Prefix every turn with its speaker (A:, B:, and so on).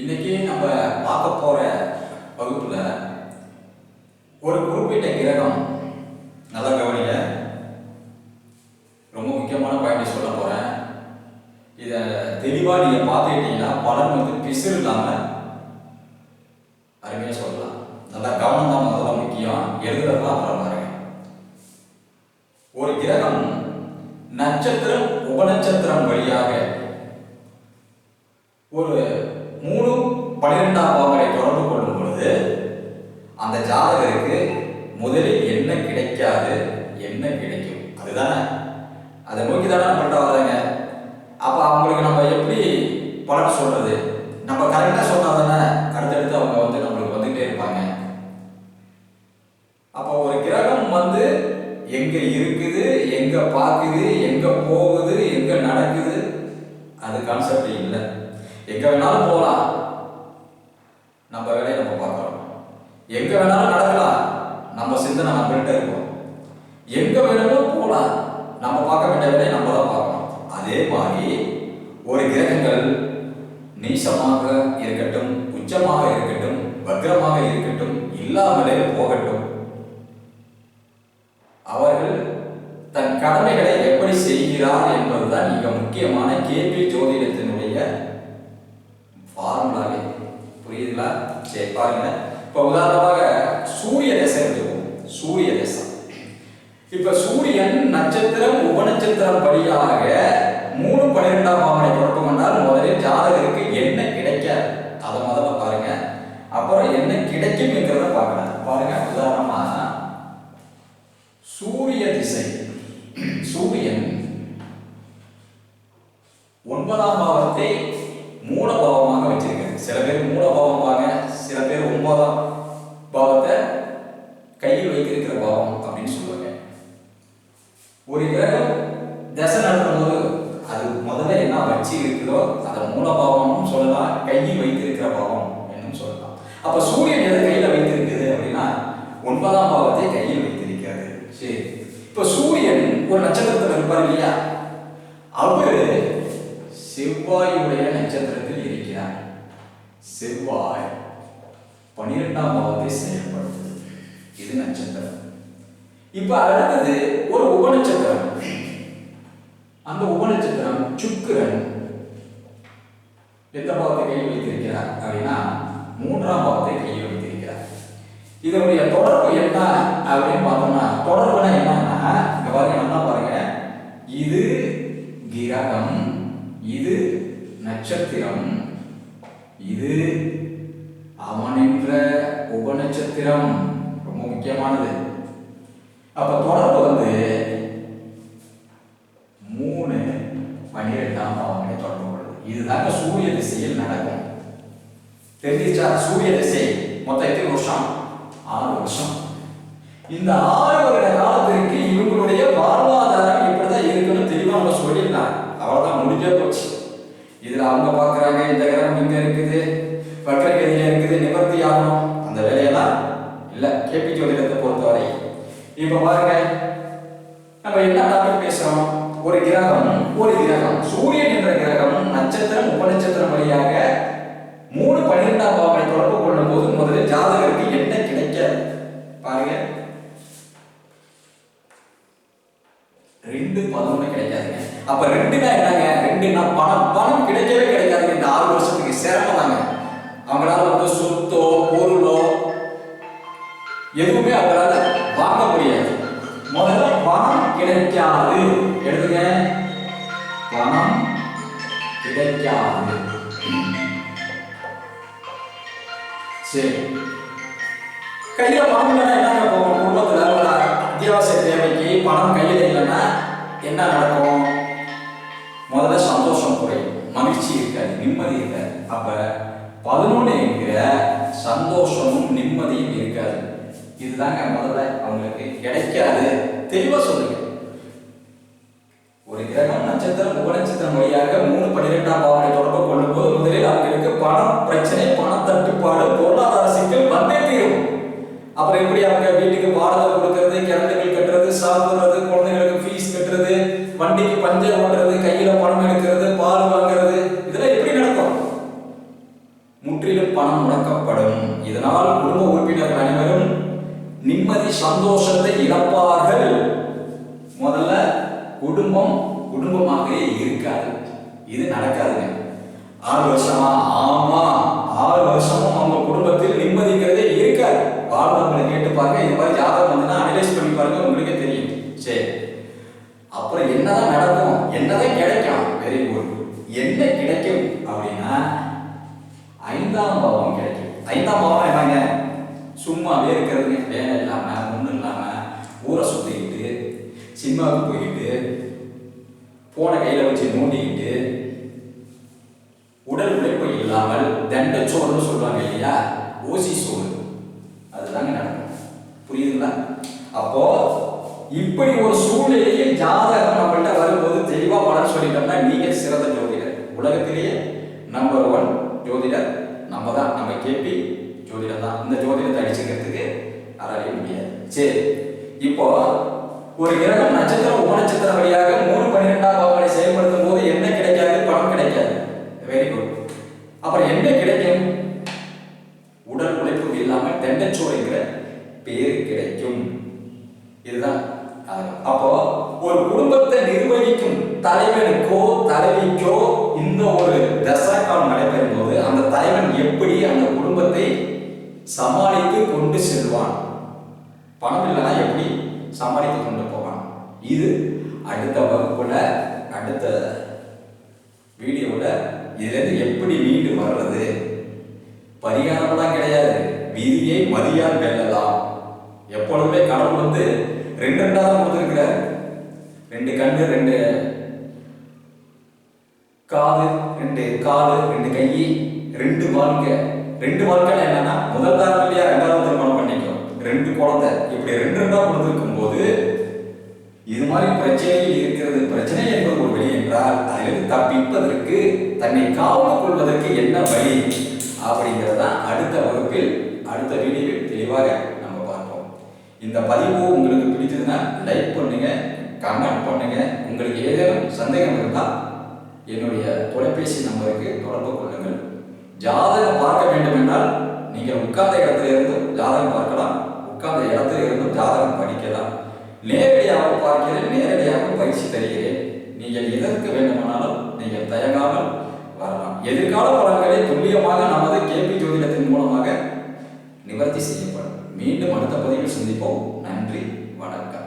A: இன்னைக்கு நம்ம பார்க்க போற வகுப்புல ஒரு குறிப்பிட்ட கிரகம் நல்ல கவனிங்க. ரொம்ப முக்கியமான பாயிண்ட் சொல்ல போறேன். இதை தெளிவா நீங்க பார்த்துக்கிட்டீங்கன்னா பலன் வந்து பிசுறு இல்லாம அருமையா சொல்லலாம். நல்லா கவனம் தான் முதல்ல முக்கியம். எழுதுறதுலாம் அப்புறம் பாருங்க. ஒரு கிரகம் நட்சத்திரம் உபநட்சத்திரம் வழியாக ஒரு பன்னிரெண்டாம் பாவனை தொடர்பு கொள்ளும் பொழுது அந்த ஜாதகருக்கு முதலில் என்ன கிடைக்காது என்ன கிடைக்கும்? அதுதானே? அதை நோக்கி தானே பண்ணிட்டு வராங்க அப்போ அவங்களுக்கு நம்ம எப்படி பலன் சொல்றது? நம்ம கரெக்டாக சொன்னா தானே அடுத்தடுத்து அவங்க வந்து நம்மளுக்கு வந்துகிட்டே இருப்பாங்க. அப்போ ஒரு கிரகம் வந்து எங்க இருக்குது எங்க பார்க்குது எங்க போகுது எங்க நடக்குது அது கான்செப்ட் இல்லை. எங்க வேணாலும் போகலாம். நம்ம வேலையை நம்ம பார்க்குறோம் எங்க வேணாலும் நடக்கலாம். நம்ம சிந்தனை நம்மள்கிட்ட இருக்கும். எங்க வேணாலும் போகலாம். நம்ம பார்க்க வேண்டிய வேலையை நம்ம தான் பார்க்கணும். அதே மாதிரி ஒரு கிரகங்கள் நீசமாக இருக்கட்டும் உச்சமாக இருக்கட்டும் வக்ரமாக இருக்கட்டும் இல்லாமலே போகட்டும். சரி பாருங்க. இப்போ உதாரணமாக சூரிய தசை எடுத்துக்குவோம் சூரிய தசை இப்ப சூரியன் நட்சத்திரம் உபநட்சத்திரம் வழியாக மூணு பன்னிரெண்டாம் பாவனை குழப்பம் என்றால் முதலில் ஜாதகருக்கு என்ன கிடைக்காது? அதை முதல்ல பாருங்க. அப்புறம் என்ன கிடைக்கும் என்கிறத பார்க்கலாம். பாருங்க உதாரணமா சூரிய திசை சூரியன் ஒன்பதாம் பாவத்தை மூலபாவமாக வச்சிருக்கேன் வச்சிருக்காரு. சில பேர் மூலபாவமாக சில பேர் ஒன்பதாம் பாவத்தை கையில் வைத்திருக்கிற பாவம் அப்படின்னு சொல்லுவாங்க. ஒரு கிரகம் தசை நடத்தும்போது அது முதல்ல என்ன வச்சு இருக்குதோ அதை மூல பாவம்னு சொல்லலாம் கையில் வைத்திருக்கிற பாவம் என்னும் சொல்லலாம். அப்ப சூரியன் எதை கையில வைத்திருக்குது அப்படின்னா ஒன்பதாம் பாவத்தை கையில் வைத்திருக்கிறது. சரி. இப்ப சூரியன் ஒரு நட்சத்திரத்தில் இருப்பார் இல்லையா? அவரு செவ்வாயுடைய நட்சத்திரத்தில் இருக்கிறார். செவ்வாய். பனிரெண்டாம் பாவத்தை செயல்படுத்துது. இது நட்சத்திரம். இப்ப அடுத்தது ஒரு உபநட்சத்திரம். அந்த உபநட்சத்திரம் சுக்கிரன். எந்த பாவத்தை கையில் வைத்திருக்கிறார் அப்படின்னா மூன்றாம் பாவத்தை கையில் வைத்திருக்கிறார் இதனுடைய தொடர்பு என்ன அப்படின்னு பார்த்தோம்னா தொடர்புனா என்னன்னா இங்க பாருங்க நல்லா பாருங்க. இது கிரகம் இது நட்சத்திரம் இது அவன் என்ற உபநட்சத்திரம் ரொம்ப முக்கியமானது. அப்ப தொடர்பு வந்து மூணு பன்னிரெண்டாம் பாவங்களை தொடர்பு கொள்வது இதுதாங்க சூரிய திசையில் நடக்கும். தெரிஞ்சிச்சா சூரிய திசை. மொத்தம் எத்தனை வருஷம் ஆறு வருஷம். இந்த ஆறு வருட காலத்திற்கு இவங்களுடைய வாழ்வாதாரம் இப்படிதான் இருக்குன்னு தெளிவா அவங்க சொல்லியிருந்தாங்க. அவ்வளவுதான் முடிஞ்சே போச்சு. இதுல அவங்க பாக்குறாங்க இந்த கிரகம் இங்க இருக்குது. வக்கரகதியில இருக்குது நிவர்த்தி ஆகணும். அந்த வேலையெல்லாம் இல்லை. கேபி ஜோதிடத்தை பொறுத்தவரை. இப்போ பாருங்க. நம்ம என்ன டாபிக் பேசுகிறோம் ஒரு கிரகம் ஒரு கிரகம். சூரியன் என்ற கிரகம் நட்சத்திரம் உபநட்சத்திரம் வழியாக மூணு பன்னிரெண்டாம் பாவனை தொடர்பு கொள்ளும் போது முதல்ல ஜாதகருக்கு என்ன கிடைக்க பாருங்க. ரெண்டு பதினொன்று கிடைக்காதுங்க. அப்ப ரெண்டுனா என்னங்க? ரெண்டுனா பணம். பணம் கிடைக்கவே கிடைக்காதுங்க. இந்த ஆறு வருஷத்துக்கு சிரமம் தாங்க. அவங்களால வந்து சொத்தோ பொருளோ எதுவுமே அவங்களால வாங்க முடியாது. முதல்ல பணம் கிடைக்காது. எழுதுங்க. பணம் கிடைக்காது. சரி. கையில பணம் இல்லைன்னா என்னங்க போகும்? குடும்பத்துல ஒரு அத்தியாவசிய தேவைக்கு பணம் கையில இல்லைன்னா என்ன நடக்கும்? முதல்ல சந்தோஷம் குறையும் மகிழ்ச்சி இருக்காது நிம்மதி இருக்காது. அப்போ பதினொன்று என்கிற சந்தோஷமும் நிம்மதியும் இருக்காது. இதுதாங்க முதல்ல அவங்களுக்கு கிடைக்காது. தெளிவா சொல்லுங்க. ஒரு கிரகம் நட்சத்திரம் உபநட்சத்திரம் வழியாக மூணு பன்னிரெண்டாம் பாவனை தொடர்பு கொள்ளும் போது முதலில் அவங்களுக்கு பணம் பிரச்சனை பண தட்டுப்பாடு பொருளாதார சிக்கல் வந்தே தீரும். அப்புறம் எப்படி அவங்க வீட்டுக்கு வாடகை கொடுக்கறது கரண்ட் பில் கட்டுறது சாப்பிடுறது குழந்தைங்களுக்கு ஃபீஸ் கட்டுறது வண்டிக்கு பஞ்சர் ஓட்டுறது கையில பணம் எடுக்கிறது பால் வாங்குறது முற்றிலும் பணம் முடக்கப்படும். இதனால் குடும்ப உறுப்பினர்கள் அனைவரும் நிம்மதி சந்தோஷத்தை இழப்பார்கள். முதல்ல குடும்பம் குடும்பமாகவே இருக்காது. இது நடக்காதுங்க. ஆறு வருஷமா? ஆமா. ஆறு வருஷமும் அவங்க குடும்பத்தில் நிம்மதிங்கிறதே இருக்காது. வாழ்ந்தவங்களை கேட்டு பாருங்க. இந்த மாதிரி ஜாதகம் வந்து அனலைஸ் பண்ணி பாருங்க. உங்களுக்கே தெரியும். சரி. அப்புறம் என்னதான் நடக்கும்? என்னதான் கிடைக்கும் வெரி குட் என்ன கிடைக்கும் அப்படின்னா ஐந்தாம் பாவம் கிடைக்கும். ஐந்தாம் பாவம் என்னங்க? சும்மாவே இருக்கிறதுங்க. வேலை இல்லாம ஒன்றும் இல்லாம ஊரை சுத்திக்கிட்டு சினிமாவுக்கு போய்கிட்டு போன கையில வச்சு நோண்டிக்கிட்டு உடல் உழைப்பு இல்லாமல் தண்டச்சோறுன்னு சொல்லுவாங்க இல்லையா? ஓசி சோறு. அதுதாங்க நடக்கும். புரியுதுங்களா? அப்போ இப்படி ஒரு சூழ்நிலையை ஜாதகம் நம்மள்ட்ட வரும்போது தெளிவா பலன் சொல்லிட்டோம்னா நீங்க சிறந்த ஜோதிடர். உலகத்திலேயே நம்பர் ஒன் ஜோதிடர். நம்ம தான் நம்ம கேபி ஜோதிடம் தான் இந்த ஜோதிடத்தை அடிச்சுக்கிறதுக்கு யாராலையும் முடியாது. சரி இப்போ ஒரு கிரகம் நட்சத்திரம் உப நட்சத்திரம் வழியாக மூணு பன்னிரெண்டாம் பாவனை செயல்படுத்தும் போது என்ன கிடைக்காது? பணம் கிடைக்காது. வெரி குட் அப்புறம் என்ன கிடைக்கும்? உடல் உழைப்பு இல்லாமல் தெண்டச்சோறுங்கிற பேர் கிடைக்கும். இதுதான் அப்போ ஒரு குடும்பத்தை நிர்வகிக்கும் தலைவனுக்கோ தலைவிக்கோ இந்த ஒரு தசாக்காலம் நடைபெறும் போது அந்த தலைவன் எப்படி அந்த குடும்பத்தை சமாளித்து கொண்டு செல்வான்? பணம் இல்லைன்னா எப்படி சமாளித்து கொண்டு போவான்? இது அடுத்த வகுப்புல அடுத்த வீடியோவில் இதுலேருந்து எப்படி மீண்டு வர்றது? பரிகாரம்லாம் கிடையாது. விதியை மதியால் வெல்லலாம். எப்பொழுதுமே கடவுள் வந்து ரெண்டு ரெண்டாவது கொடுத்துருக்கிறார். ரெண்டு கண்ணு ரெண்டு காது ரெண்டு காது ரெண்டு கை ரெண்டு வாழ்க்கை. ரெண்டு வாழ்க்கை என்னன்னா முதல் தாரம் இல்லையா ரெண்டாவது திருமணம் பண்ணிக்கும் ரெண்டு குழந்தை. இப்படி ரெண்டு ரெண்டா கொடுத்துருக்கும் போது இது மாதிரி பிரச்சனையில் இருக்கிறது பிரச்சனை என்பது ஒரு வழி என்றால் அதிலிருந்து தப்பிப்பதற்கு தன்னை காவல் கொள்வதற்கு என்ன வழி? அப்படிங்கிறதான் அடுத்த வகுப்பில் அடுத்த வீடியோவில் தெளிவாக நம்ம பார்ப்போம். இந்த பதிவு உங்களுக்கு பிடிச்சதுன்னா லைக் பண்ணுங்க கமெண்ட் பண்ணுங்க. உங்களுக்கு ஏதேனும் சந்தேகம் இருந்தால் என்னுடைய தொலைபேசி நம்பருக்கு தொடர்பு கொள்ளுங்கள். ஜாதகம் பார்க்க வேண்டும் என்றால் நீங்கள் உட்கார்ந்த இடத்துல இருந்து ஜாதகம் பார்க்கலாம். உட்கார்ந்த இடத்துல இருந்து ஜாதகம் படிக்கலாம். நேரடியாக பார்க்கிறேன் நேரடியாக பயிற்சி தருகிறேன். நீங்கள் எதற்கு வேண்டுமானாலும் நீங்கள் தயங்காமல் வரலாம். எதிர்கால பலன்களை துல்லியமாக நமது கேபி ஜோதிடத்தின் மூலமாக நிவர்த்தி செய்யப்படும். மீண்டும் அடுத்த பதிவில் சந்திப்போம். நன்றி வணக்கம்.